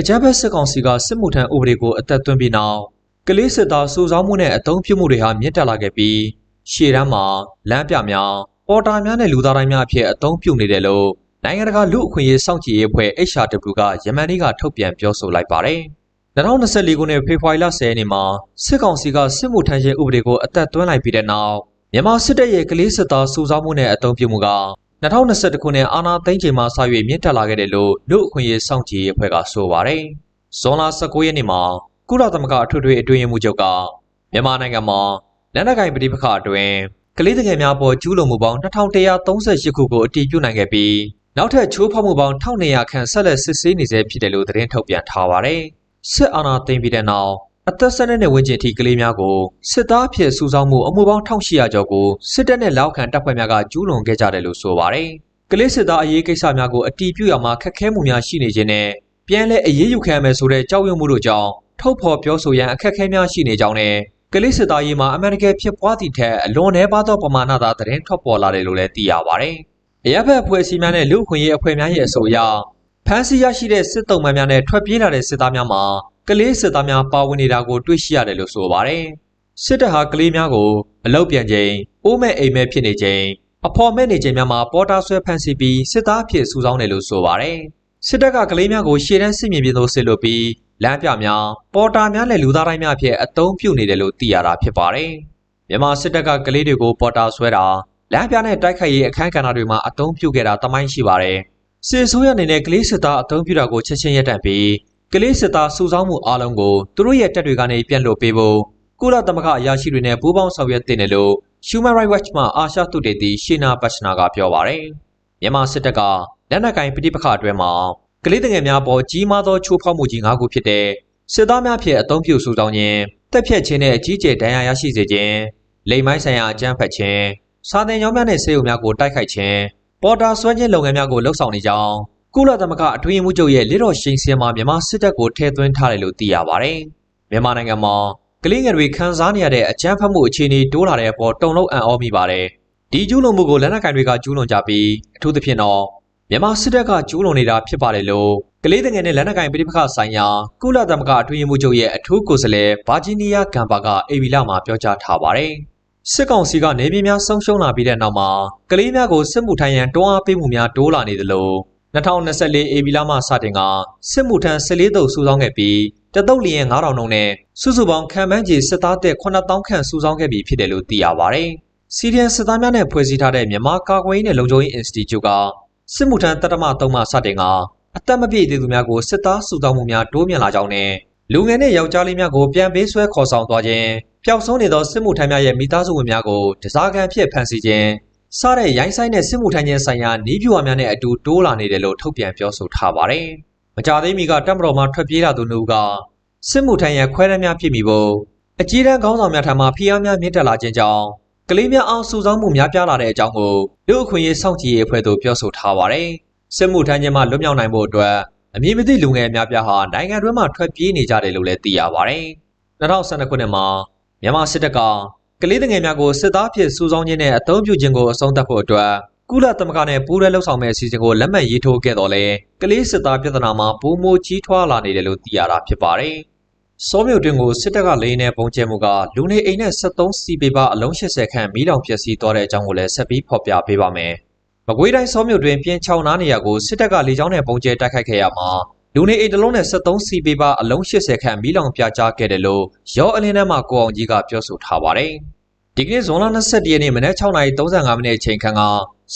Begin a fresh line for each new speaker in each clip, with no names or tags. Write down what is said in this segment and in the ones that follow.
အကြမ်းဖက်စစ်ကောင်စီကစစ်မှုထမ်းဥပဒေကိုအသက်သွင်းပြီးနောက်ကလေးစစ်သားစုဆောင်းမှုနဲ့အသုံးပြုမှုတွေဟာမြင့်တက်လာခဲ့ပြီးရှေ့တန်းမှာလမ်းပြများပေါ်တာများနဲ့လူသားတိုင်းများအဖြစ်အသုံးပြုနေတယ်လို့နိုင်ငံတကာလူ့အခွင့်အရေးစောင့်ကြည့်ရေးအဖွဲ့ HRW ကယမန်နေ့ကထုတ်ပြန်ပြောဆိုလိုက်ပါတယ်။2024ခုနှစ်ဖေဖော်ဝါရီလ10ရက်နေ့မှာစစ်ကောင်စီကစစ်မှုထမ်းခြင်းဥပဒေကိုအသက်သွင်းလိုက်ပြီးတဲ့နောက်မြန်မာစစ်တပ်ရဲ့ကလေးစစ်သားစုဆောင်းမှုနဲ့အသုံးပြုမှုက 2021ခုနှစ်အာဏာသိမ်းချိန်မှာစ၍မြင့်တက်လာခဲ့တယ်လို့လူ့အခွင့်အရေးစောင့်ကြည့်ရေးအဖွဲ့ကဆိုပါတယ်။ဇွန်လ19ရက်နေ့မှာကုလသမဂ္ဂအထွေထွေအတွင်းရေးမှူးချုပ်ကမြန်မာနိုင်ငံမှာလက်နက်ကိုင်ပဋိပက္ခအတွင်းကလေးငယ်များပေါ်ကျူးလွန်မှုပေါင်း2138ခုကိုအတည်ပြုနိုင်ခဲ့ပြီးနောက်ထပ်ချိုးဖောက်မှုပေါင်း1200ခန့်ဆက်လက်စစ်ဆေးနေဆဲဖြစ်တယ်လို့သတင်းထုတ်ပြန်ထားပါတယ်။စစ်အာဏာသိမ်းပြီးတဲ့နောက် အသက်၁၂နှစ်ဝန်းကျင်ထိကလေးများကိုစစ်သားအဖြစ်စုဆောင်းမှုအမှုပေါင်း1800ကျော်ကိုစစ်တပ်နဲ့လောက်ခံတပ်ဖွဲ့များကကျူးလွန်ခဲ့ကြတယ်လို့ဆိုပါတယ်။ကလေးစစ်သားအရေးကိစ္စများကိုအတီးပြုရမှာခက်ခဲမှုများရှိနေခြင်းနဲ့ပြန်လည်အရေးယူခံရမယ်ဆိုတဲ့ကြောက်ရွံ့မှုတို့ကြောင့်ထုတ်ဖော်ပြောဆိုရန်အခက်အခဲများရှိနေကြောင်းနဲ့ကလေးစစ်သားရေးမှာအမေရိကန်ဖြစ်ပွားသည့်ထက်အလွန်နှဲပါသောပမာဏသာသတင်းထွက်ပေါ်လာတယ်လို့လည်းသိရပါတယ်။အရက်ဘက်အဖွဲ့အစည်းများနဲ့လူ့အခွင့်အရေးအဖွဲ့များရဲ့အဆိုအရဖမ်းဆီးရရှိတဲ့စစ်တုံးမှန်များနဲ့ထွက်ပြေးလာတဲ့စစ်သားများမှာ ကလေးစစ်သားများပါဝင်နေတာကိုတွေ့ရှိရတယ်လို့ဆိုပါတယ်။စစ်တပ်ဟာကလေးများကိုအလောက်ပြန်ချိန်အိုးမဲ့အိမ်မဲ့ဖြစ်နေချိန်အဖော်မဲ့နေချိန်များမှာပေါ်တာဆွဲဖမ်းဆီးပြီးစစ်သားအဖြစ်စုဆောင်းတယ်လို့ဆိုပါတယ်။စစ်တပ်ကကလေးများကိုရှေ့တန်းစစ်မြေပြင်သို့ဆစ်လွတ်ပြီးလမ်းပြများပေါ်တာများနဲ့လူသားတိုင်းများအဖြစ်အသုံးပြုနေတယ်လို့သိရတာဖြစ်ပါတယ်။မြန်မာစစ်တပ်ကကလေးတွေကိုပေါ်တာဆွဲတာလမ်းပြနဲ့တိုက်ခိုက်ရေးအခန်းကဏ္ဍတွေမှာအသုံးပြုခဲ့တာတမိုင်းရှိပါတယ်။စစ်ဆိုးရအနေနဲ့ကလေးစစ်သားအသုံးပြုတာကိုချက်ချင်းရပ်တန့်ပြီး ကလေးစစ်သားစုဆောင်းမှုအားလုံးကိုသူတို့ရဲ့တပ်တွေကနေပြန်လွှတ်ပေးဖို့ကုလသမဂ္ဂအရာရှိတွေနဲ့ပူးပေါင်းဆောင်ရွက်တင်တယ်လို့ Human Rights Watch မှအာရှသုတေသီရှီနာပတ်ရှနာကပြောပါတယ်။မြန်မာစစ်တပ်ကလက်နက်ကင်ပဋိပက္ခအတွင်းမှာကလေးငယ်များပေါ်ကြီးမားသောချိုးဖောက်မှုကြီး၅ခုဖြစ်တဲ့စစ်သားများဖြင့်အသုံးပြုစုဆောင်းခြင်းတက်ဖြတ်ခြင်းနဲ့အကြီးကျယ်ဒဏ်ရာရရှိစေခြင်းလိမ်မိုင်းဆိုင်ရာအကြမ်းဖက်ခြင်းစာသင်ကျောင်းများနဲ့ဆေးရုံများကိုတိုက်ခိုက်ခြင်းပေါ်တာဆွဲခြင်းလုပ်ငန်းများကိုလှုပ်ဆောင်နေကြောင်း ကုလသမဂ္ဂအတွင်းမှုချုပ်ရဲ့ lidor ရှိန်စင်မှာမြန်မာစစ်တပ်ကိုထည့်သွင်းထားတယ်လို့သိရပါတယ်။မြန်မာနိုင်ငံမှာကလေးငယ်တွေခန်းစားနေရတဲ့အကြမ်းဖက်မှုအခြေအနေတိုးလာတဲ့အပေါ်တုံ့လုံအံ့ဩမိပါတယ်။ဒီကျူးလွန်မှုကိုလက်နက်ကင်တွေကကျူးလွန်ကြပြီးအထူးသဖြင့်တော့မြန်မာစစ်တပ်ကကျူးလွန်နေတာဖြစ်ပါတယ်လို့ကလေးငယ်နဲ့လက်နက်ကင်ပြည်ပခဆိုင်ရာကုလသမဂ္ဂအတွင်းမှုချုပ်ရဲ့အထူးကိုယ်စားလှယ်ဗာဂျီးနီးယားဂမ်ဘာကအေဗီလာမှာပြောကြားထားပါတယ်။စစ်ကောင်စီကနေပြည်များဆုံးရှုံးလာပြီးတဲ့နောက်မှာကလေးများကိုစစ်မှုထမ်းရန်တွန်းအားပေးမှုများတိုးလာနေသလို 2024အေဗီလာမှစတင်ကစစ်မှုထမ်း14တုပ်စုဆောင်းခဲ့ပြီးတတုတ်လျင်9000နှုန်းနဲ့စုစုပေါင်းခံမှန်းကြီးစစ်သားတဲ့9000ခန့်စုဆောင်းခဲ့ပြီးဖြစ်တယ်လို့သိရပါတယ်။စီရီယန်စစ်သားများနဲ့ဖွဲ့စည်းထားတဲ့မြန်မာကာကွယ်ရေးနဲ့လုံခြုံရေး Institute ကစစ်မှုထမ်းတတမ3မှစတင်ကအသက်မပြည့်သေးသူများကိုစစ်သားစုဆောင်းမှုများတိုးမြင့်လာကြောင်းနဲ့လူငယ်နဲ့ယောက်ျားလေးများကိုပြန်ပေးဆွဲခေါ်ဆောင်သွားခြင်းပျောက်ဆုံးနေသောစစ်မှုထမ်းများရဲ့မိသားစုဝင်များကိုတစားကန်ဖြစ်ဖမ်းဆီးခြင်း စတဲ့ရိုင်းဆိုင်တဲ့စစ်မှုထမ်းခြင်းဆိုင်ရာနီးပြူဝါများနဲ့အတူတိုးလာနေတယ်လို့ထုတ်ပြန်ပြောဆိုထားပါတယ်။မကြသေးမီကတပ်မတော်မှထွက်ပြေးလာသူနှုတ်ကစစ်မှုထမ်းရန်ခွဲတမ်းများဖြစ်မိဖို့အကြီးတန်းခေါင်းဆောင်များထံမှဖိအားများမြင့်တက်လာခြင်းကြောင့်ကလေးများအောင်စုဆောင်းမှုများပြားလာတဲ့အကြောင်းကိုလူအခွင့်အရေးစောင့်ကြည့်ရေးအဖွဲ့သို့ပြောဆိုထားပါတယ်။စစ်မှုထမ်းခြင်းမှလွတ်မြောက်နိုင်ဖို့အတွက်အမည်မသိလူငယ်များပြားဟာနိုင်ငံတွင်းမှာထွက်ပြေးနေကြတယ်လို့လည်းသိရပါတယ်။2012ခုနှစ်မှာမြန်မာစစ်တပ်က ကလေးငယ်များကိုစစ်သားဖြစ်စုဆောင်းခြင်းနဲ့အသုံးပြုခြင်းကိုအဆုံးသတ်ဖို့အတွက်ကုလသမဂ္ဂနဲ့ပူးတွဲလှုပ်ဆောင်မဲ့အစီအစဉ်ကိုလက်မှတ်ရေးထိုးခဲ့တော်လဲကလေးစစ်သားပြဿနာမှာပုံမိုကြီးထွားလာနေတယ်လို့သိရတာဖြစ်ပါတယ်။စောမြုပ်တွင်ကိုစစ်တပ်ကလိန်နဲ့ပုံကျဲမှုကလူနေအိမ်နဲ့73စီပေပါအလုံး80ခန့်မီးတောင်ပျက်စီးသွားတဲ့အကြောင်းကိုလည်းဆက်ပြီးဖော်ပြပေးပါမယ်။မကွေးတိုင်းစောမြုပ်တွင်ပြင်ချောင်းနားနေရာကိုစစ်တပ်ကလေကြောင်းနဲ့ပုံကျဲတိုက်ခိုက်ခဲ့ရမှာ လူနေအိမ်တစ်လုံးနဲ့73စီပေပါအလုံး80ခန့်မီးလောင်ပြကြားခဲ့တယ်လို့ရောအလင်းထဲမှာကိုအောင်ကြီးကပြောဆိုထားပါတယ်။ဒီကနေ့ဇွန်လ22ရက်နေ့မနက်6:35မိနစ်အချိန်ခန့်က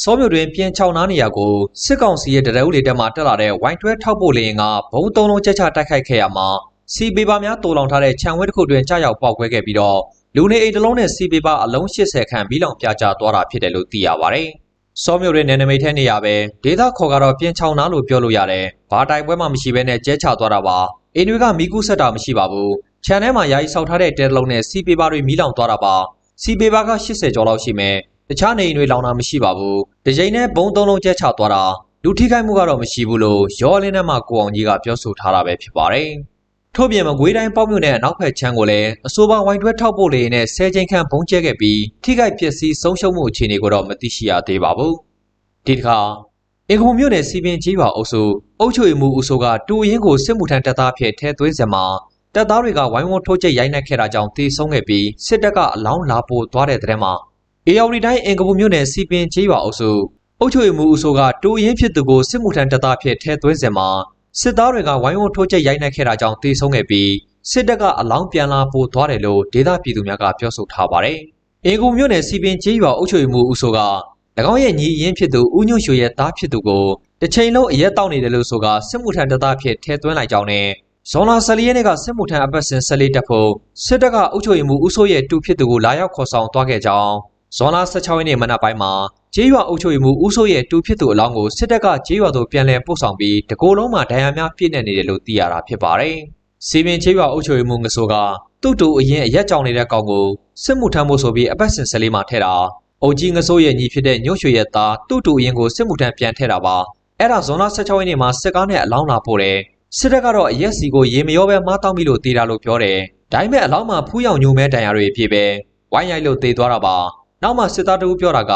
စောမြို့တွင်ပြင်ချောင်းနားနေရာကိုစစ်ကောင်စီရဲ့တရက်ဦးလေတက်မှတက်လာတဲ့ဝိုင်းတွဲထောက်ပို့လေရင်ကဘုံသုံးလုံးချက်ချတိုက်ခိုက်ခဲ့ရမှာစီပေပါများတိုးလောင်ထားတဲ့ခြံဝဲတစ်ခုတွင်ကြားရောက်ပေါက်ကွဲခဲ့ပြီးတော့လူနေအိမ်တစ်လုံးနဲ့စီပေပါအလုံး80ခန့်မီးလောင်ပြကြားသွားတာဖြစ်တယ်လို့သိရပါတယ်။ စောမြို့ရဲ့နယ်နိမိတ်ထဲနေရပဲဒေသခေါ်ကတော့ပြင်ချောင်းနားလို့ပြောလို့ရတယ်။ဘာတိုင်ပွဲမှမရှိဘဲနဲ့ကျဲချသွားတာပါ။အိမ်တွေကမီးကူးဆက်တာမရှိပါဘူး။ခြံထဲမှာယာယီဆောက်ထားတဲ့တဲတလုံးနဲ့စီပေပါတွေမီးလောင်သွားတာပါ။စီပေပါက80ကျော်လောက်ရှိမယ်။တခြားနေအိမ်တွေလောင်တာမရှိပါဘူး။တကြိမ်နဲ့ဘုံသုံးလုံးကျဲချသွားတာလူထိခိုက်မှုကတော့မရှိဘူးလို့ရောအလင်းထဲမှာကိုအောင်ကြီးကပြောဆိုထားတာပဲဖြစ်ပါတယ်။ ထို့ပြင်မကွေးတိုင်းပေါ့မြို့နယ်အနောက်ဘက်ခြမ်းကိုလည်းအဆိုပါဝိုင်းတွဲထောက်ပို့လေနဲ့10ချိန်ခန့်ဘုံကျဲခဲ့ပြီးထိခိုက်ပျက်စီးဆုံးရှုံးမှုအခြေအနေကိုတော့မသိရှိရသေးပါဘူး။ဒီတစ်ခါအင်္ဂုံမြို့နယ်စီပင်ကြီးရွာအုပ်စုအုပ်ချုပ်ရေးမှူးဦးစိုးကတူအရင်ကိုစစ်မှုထမ်းတပ်သားဖြစ်ထဲသွင်းစင်မှာတပ်သားတွေကဝိုင်းဝန်းထိုးကျိတ်ရိုက်နှက်ခဲ့တာကြောင့်တေဆုံးခဲ့ပြီးစစ်တပ်ကအလောင်းလာပို့သွားတဲ့တဲ့မှာအေယော်ဒီတိုင်းအင်္ဂုံမြို့နယ်စီပင်ကြီးရွာအုပ်စုအုပ်ချုပ်ရေးမှူးဦးစိုးကတူအရင်ဖြစ်သူကိုစစ်မှုထမ်းတပ်သားဖြစ်ထဲသွင်းစင်မှာ စစ်သားတွေကဝိုင်းဝန်းထိုးကျိတ်ရိုက်နှက်ခဲ့တာကြောင့်တေဆုံးခဲ့ပြီးစစ်တပ်ကအလောင်းပြန်လာပို့သွားတယ်လို့ဒေသပြည်သူများကပြောဆိုထားပါတယ်။အင်္ဂုံမြို့နယ်စီပင်ကြီးရွာအုပ်ချုပ်ရေးမှူးဦးစိုးက၎င်းရဲ့ညီအရင်ဖြစ်သူဦးညွန့်ရွှေရဲ့သားဖြစ်သူကိုတစ်ချိန်လုံးအရက်တောက်နေတယ်လို့ဆိုကစစ်မှုထမ်းတပ်သားဖြစ်ထဲသွင်းလိုက်ကြောင်းနဲ့ဇွန်လ14ရက်နေ့ကစစ်မှုထမ်းအပတ်စဉ်14တက်ဖို့စစ်တပ်ကအုပ်ချုပ်ရေးမှူးဦးစိုးရဲ့တူဖြစ်သူကိုလာရောက်ခေါ်ဆောင်သွားခဲ့ကြောင်း ဇွန်လ16ရက်နေ့မနက်ပိုင်းမှာကျေးရွာအုပ်ချုပ်ရေးမှူးဦးစိုးရဲ့တူဖြစ်သူအလောင်းကိုစစ်တပ်ကကျေးရွာသို့ပြန်လည်ပို့ဆောင်ပြီးတကိုယ်လုံးမှာဒဏ်ရာများပြည့်နေတယ်လို့သိရတာဖြစ်ပါတယ်။စီပင်ကျေးရွာအုပ်ချုပ်ရေးမှူးငဆိုကသူ့တူအရင်အရက်ကြောင်နေတဲ့ကောင်ကိုစစ်မှုထမ်းဖို့ဆိုပြီးအပတ်စဉ်14မှာထဲတာအုပ်ကြီးငဆိုးရဲ့ညီဖြစ်တဲ့ညွှန့်ရွှေရဲ့သားသူ့တူအရင်ကိုစစ်မှုထမ်းပြန်ထဲတာပါအဲ့ဒါဇွန်လ16ရက်နေ့မှာစစ်ကားနဲ့အလောင်းလာပို့တယ်စစ်တပ်ကတော့အရက်စီကိုရေမရောပဲမှားတောက်မိလို့တေးတာလို့ပြောတယ်ဒါပေမဲ့အလောင်းမှာဖူးရောင်ညိုမဲတန်ရာတွေအပြည့်ပဲဝိုင်းရိုက်လို့တေးသွားတာပါ နောက်မှစစ်သားတဦးပြောတာက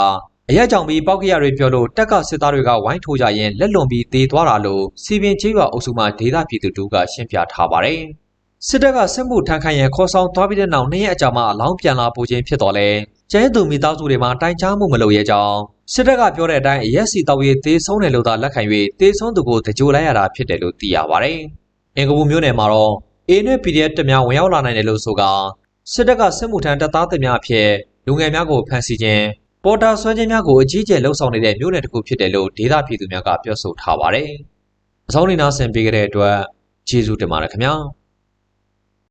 အရက်ကြောင်ပြီးပောက်ကရတွေပြောလို့တက်ကစစ်သားတွေကဝိုင်းထိုးကြရင်လက်လွန်ပြီးတေးသွားတာလို့စီပင်ချေးရွာအုပ်စုမှဒေသပြည်သူတို့ကရှင်းပြထားပါတယ်စစ်တပ်ကစစ်မှုထမ်းခိုင်းရန်ခေါ်ဆောင်သွားပြီးတဲ့နောက်နှစ်ရက်အကြာမှအလောင်းပြန်လာပို့ခြင်းဖြစ်တော်လဲကျဲသူမိသားစုတွေမှာတိုင်ကြားမှုမလုပ်ရဲကြောင်းစစ်တပ်ကပြောတဲ့အတိုင်းအရက်စီတောက်ရေးသေဆုံးတယ်လို့သာလက်ခံ၍သေဆုံးသူကိုတကြိုလိုက်ရတာဖြစ်တယ်လို့သိရပါတယ်။အင်္ဂပူမျိုးနယ်မှာတော့ A နဲ့ PDF တများဝင်ရောက်လာနိုင်တယ်လို့ဆိုကစစ်တပ်ကစစ်မှုထမ်းတပ်သားတွေများအဖြစ် လူငယ်များကိုဖမ်းဆီးခြင်းပေါ်တာဆွဲခြင်းများကိုအကြီးအကျယ်လှုံ့ဆော်နေတဲ့မျိုးနယ်တစ်ခုဖြစ်တယ်လို့ဒေသပြည်သူများကပြောဆိုထားပါတယ်။အဆုံးလေးနာဆင်ပေးကြတဲ့အတွက်ကျေးဇူးတင်ပါတယ်ခင်ဗျာ။